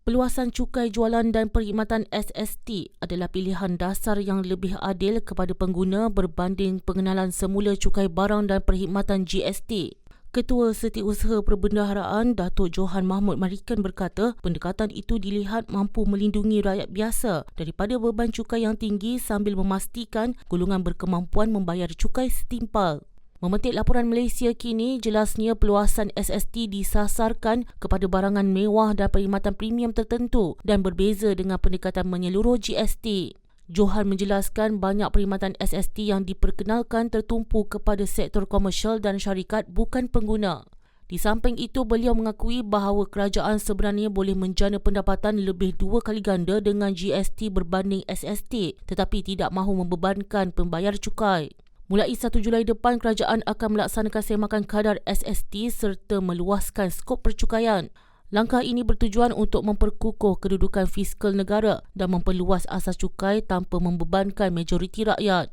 Peluasan cukai jualan dan perkhidmatan SST adalah pilihan dasar yang lebih adil kepada pengguna berbanding pengenalan semula cukai barang dan perkhidmatan GST. Ketua Setiausaha Perbendaharaan Datuk Johan Mahmud Marikan berkata pendekatan itu dilihat mampu melindungi rakyat biasa daripada beban cukai yang tinggi sambil memastikan golongan berkemampuan membayar cukai setimpal. Memetik laporan Malaysia kini, jelasnya peluasan SST disasarkan kepada barangan mewah dan perkhidmatan premium tertentu dan berbeza dengan pendekatan menyeluruh GST. Johan menjelaskan banyak perkhidmatan SST yang diperkenalkan tertumpu kepada sektor komersial dan syarikat bukan pengguna. Di samping itu, beliau mengakui bahawa kerajaan sebenarnya boleh menjana pendapatan lebih dua kali ganda dengan GST berbanding SST tetapi tidak mahu membebankan pembayar cukai. Mulai 1 Julai depan, kerajaan akan melaksanakan semakan kadar SST serta meluaskan skop percukaian. Langkah ini bertujuan untuk memperkukuh kedudukan fiskal negara dan memperluas asas cukai tanpa membebankan majoriti rakyat.